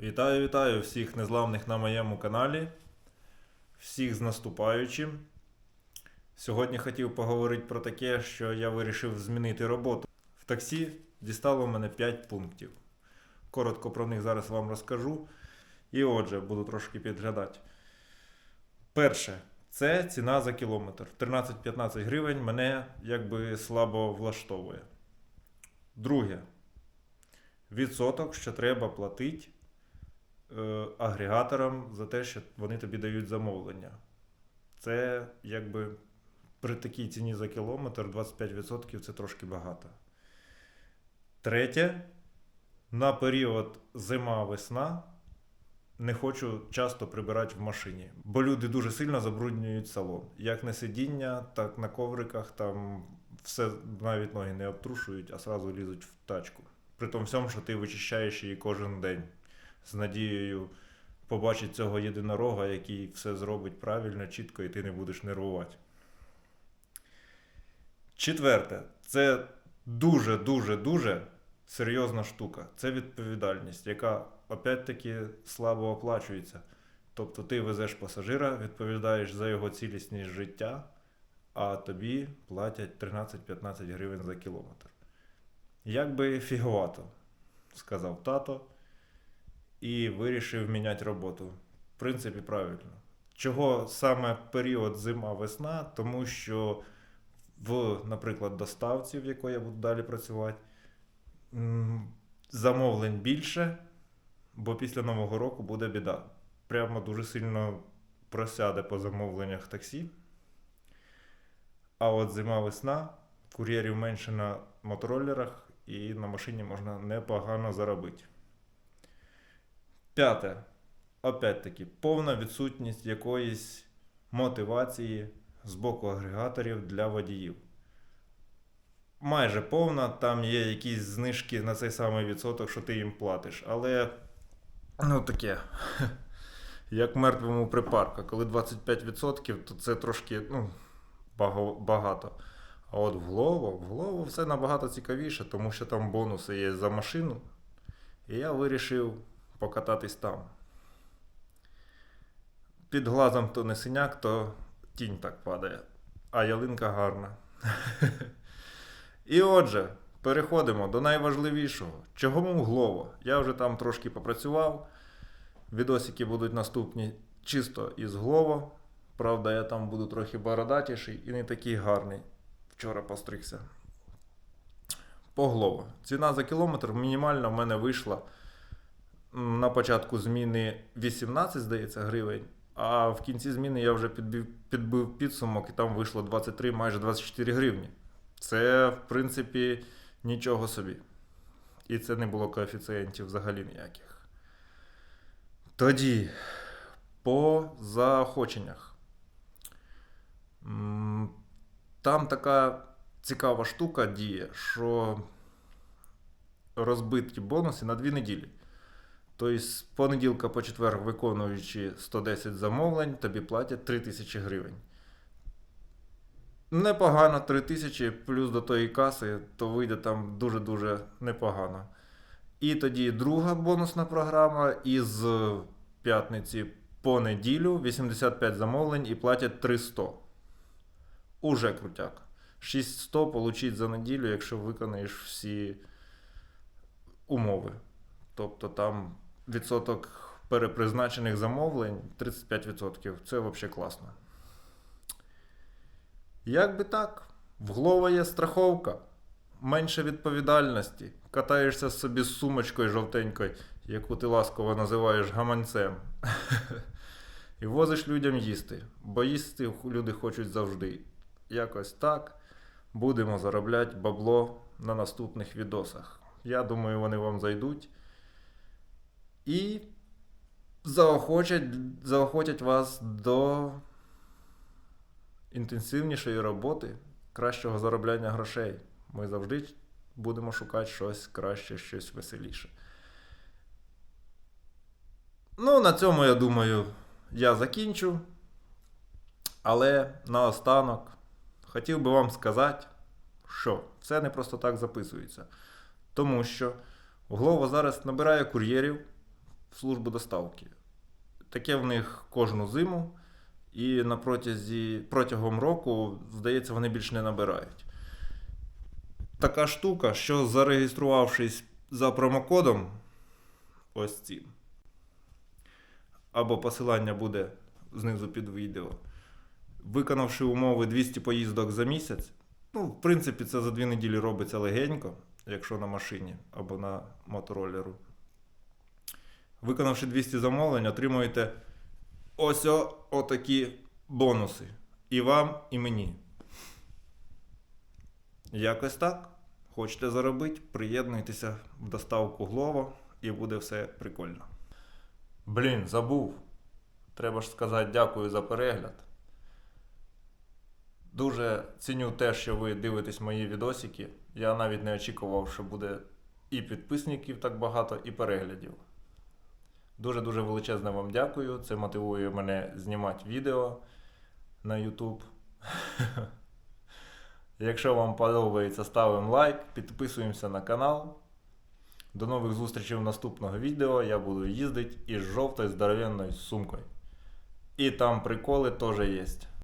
Вітаю, вітаю всіх незламних на моєму каналі, всіх з наступаючим. Сьогодні хотів поговорити про таке, що я вирішив змінити роботу. В таксі дістало мене 5 пунктів. Коротко про них зараз вам розкажу. І отже, буду трошки підглядати. Перше, це ціна за кілометр. 13-15 гривень мене якби слабо влаштовує. Друге, відсоток, що треба платити агрегаторам за те, що вони тобі дають замовлення. Це якби при такій ціні за кілометр 25% це трошки багато. Третє, на період зима-весна не хочу часто прибирати в машині, бо люди дуже сильно забруднюють салон. Як на сидіння, так на ковриках, там все навіть ноги не обтрушують, а сразу лізуть в тачку. При тому всьому, що ти вичищаєш її кожен день з надією побачити цього єдинорога, який все зробить правильно, чітко, і ти не будеш нервувати. Четверте, це дуже, дуже, дуже серйозна штука. Це відповідальність, яка опять-таки слабо оплачується. Тобто ти везеш пасажира, відповідаєш за його цілісність життя, а тобі платять 13-15 гривень за кілометр. Як би фіговато, сказав тато і вирішив міняти роботу. В принципі, правильно. Чого саме період зима-весна? Тому що в, наприклад, доставці, в якої я буду далі працювати, замовлень більше, бо після Нового року буде біда. Прямо дуже сильно просяде по замовленнях таксі. А от зима-весна, кур'єрів менше на мотороллерах і на машині можна непогано заробити. П'яте. Опять-таки, повна відсутність якоїсь мотивації з боку агрегаторів для водіїв. Майже повна, там є якісь знижки на цей самий відсоток, що ти їм платиш. Але ну таке. Як мертвому припарка. Коли 25%, то це трошки ну, багато. А от в голову, в голову все набагато цікавіше, тому що там бонуси є за машину. І я вирішив покататись там. Під глазом то не синяк, то тінь так падає. А ялинка гарна. І отже, переходимо до найважливішого. Чого Муглово? Я вже там трошки попрацював. Відосики будуть наступні чисто із Глово. Правда, я там буду трохи бородатіший і не такий гарний. Вчора постригся. По Глово. Ціна за кілометр мінімальна в мене вийшла на початку зміни 18, здається, гривень. А в кінці зміни я вже підбив, підбив підсумок і там вийшло 23, майже 24 гривні. Це, в принципі, нічого собі. І це не було коефіцієнтів взагалі ніяких. Тоді, по заохоченнях. Там така цікава штука діє, що розбиті бонуси на дві неділі. Тобто, з понеділка по четвер, виконуючи 110 замовлень, тобі платять 3000 гривень. Непогано 3000 плюс до тої каси, то вийде там дуже-дуже непогано. І тоді друга бонусна програма із п'ятниці по неділю 85 замовлень і платять 300. Уже крутяк. 600 получить за неділю, якщо виконаєш всі умови. Тобто там відсоток перепризначених замовлень 35%. Це взагалі класно. Як би так, в Глова є страховка, менше відповідальності. Катаєшся собі з сумочкою жовтенькою, яку ти ласково називаєш гаманцем. І возиш людям їсти, бо їсти люди хочуть завжди. Якось так будемо заробляти бабло на наступних відосах. Я думаю, вони вам зайдуть. І заохотять, заохотять вас до інтенсивнішої роботи, кращого заробляння грошей. Ми завжди будемо шукати щось краще, щось веселіше. Ну, на цьому, я думаю, я закінчу. Але наостанок хотів би вам сказати, що це не просто так записується. Тому що Глово зараз набирає кур'єрів в службу доставки. Таке в них кожну зиму, і на протязі, протягом року, здається, вони більш не набирають. Така штука, що зареєструвавшись за промокодом, ось цим, або посилання буде знизу під відео, виконавши умови 200 поїздок за місяць, ну, в принципі, це за дві неділі робиться легенько, якщо на машині або на мотороллеру. Виконавши 200 замовлень, отримуєте ось отакі бонуси. І вам, і мені. Якось так. Хочете заробити, приєднуйтеся в доставку Глово і буде все прикольно. Блін, забув. Треба ж сказати дякую за перегляд. Дуже ціню те, що ви дивитесь мої відосики. Я навіть не очікував, що буде і підписників так багато, і переглядів. Дуже-дуже величезне вам дякую. Це мотивує мене знімати відео на YouTube. Якщо вам подобається, ставимо лайк, підписуємося на канал. До нових зустрічей в наступного відео. Я буду їздити із жовтою здоровенною сумкою. І там приколи теж є.